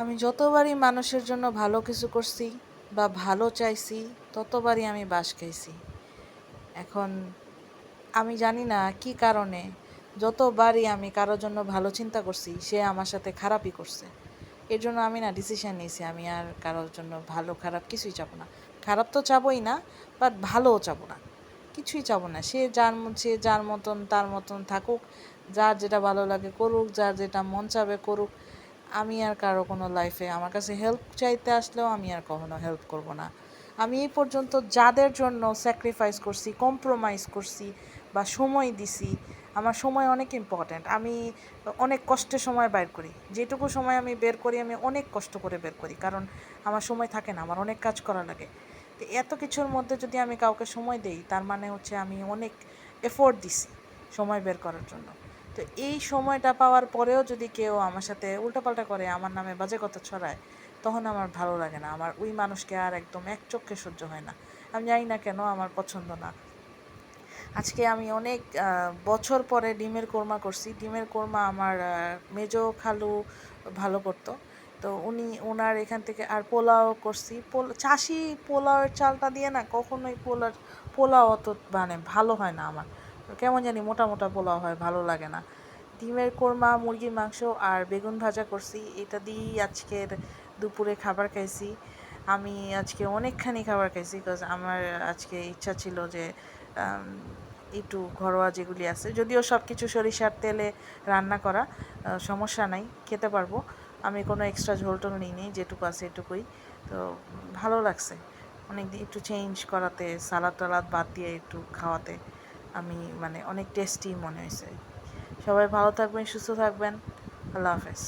আমি যতবারই মানুষের জন্য ভালো কিছু করছি বা ভালো চাইছি, ততবারই আমি বাস খাইছি। এখন আমি জানি না কি কারণে যতবারই আমি কারোর জন্য ভালো চিন্তা করছি, সে আমার সাথে খারাপই করছে। এর জন্য আমি না ডিসিশন নিয়েছি, আমি আর কারোর জন্য ভালো, খারাপ কিছুই চাবো না। খারাপ তো চাবোই না বাট ভালোও চাবো না। কিছুই চাবো না। সে যার সে যার মতন, তার মতন থাকুক, যার যেটা ভালো লাগে করুক, যার যেটা মন চাবে করুক। আমি আর কারও কোনো লাইফে আমার কাছে হেল্প চাইতে আসলেও আমি আর কখনো হেল্প করব না। আমি এই পর্যন্ত যাদের জন্য স্যাক্রিফাইস করছি কম্প্রোমাইজ করছি বা সময় দিছি, আমার সময় অনেক ইম্পর্ট্যান্ট আমি অনেক কষ্টের সময় বের করি। যেটুকু সময় আমি বের করি, আমি অনেক কষ্ট করে বের করি। কারণ আমার সময় থাকে না, আমার অনেক কাজ করা লাগে। তো এত কিছুর মধ্যে যদি আমি কাউকে সময় দেই, তার মানে হচ্ছে আমি অনেক এফোর্ট দিছি সময় বের করার জন্য। তো এই সময়টা পাওয়ার পরেও যদি কেউ আমার সাথে উল্টাপাল্টা করে, আমার নামে বাজে কথা ছড়ায়, তখন আমার ভালো লাগে না। আমার ওই মানুষকে আর একদম এক চোখে সহ্য হয় না। আমি জানি না কেন, আমার পছন্দ না। আজকে আমি অনেক বছর পরে ডিমের কোরমা করছি। ডিমের কোরমা আমার মেজো খালু ভালো করতো। তো উনি ওনার এখান থেকে আর পোলাও করছি। পোল, চাষি পোলাওয়ের চালটা দিয়ে না কখনোই পোলার, পোলাও অত মানে ভালো হয় না আমার। কেমন জানি মোটা মোটা পোলাও হয়, ভালো লাগে না। ডিমের কোরমা, মুরগির মাংস আর বেগুন ভাজা করছি। এটা দিয়েই আজকের দুপুরে খাবার খাইছি। আমি আজকে অনেকখানি খাবার খাইছি বিকজ আমার আজকে ইচ্ছা ছিল যে একটু ঘরোয়া যেগুলি আছে। যদিও সব কিছু সরিষার তেলে রান্না করা সমস্যা নাই, খেতে পারব। আমি কোনো এক্সট্রা ঝোল টোল নিই নি যেটুকু আছে এটুকুই। তো ভালো লাগছে। অনেক একটু চেঞ্জ করাতে সালাদ টালাদ বাদ দিয়ে একটু খাওয়াতে। আমি মানে অনেক টেস্টি মনে হয়েছে। সবাই ভালো থাকবেন সুস্থ থাকবেন। আল্লাহ হাফেজ।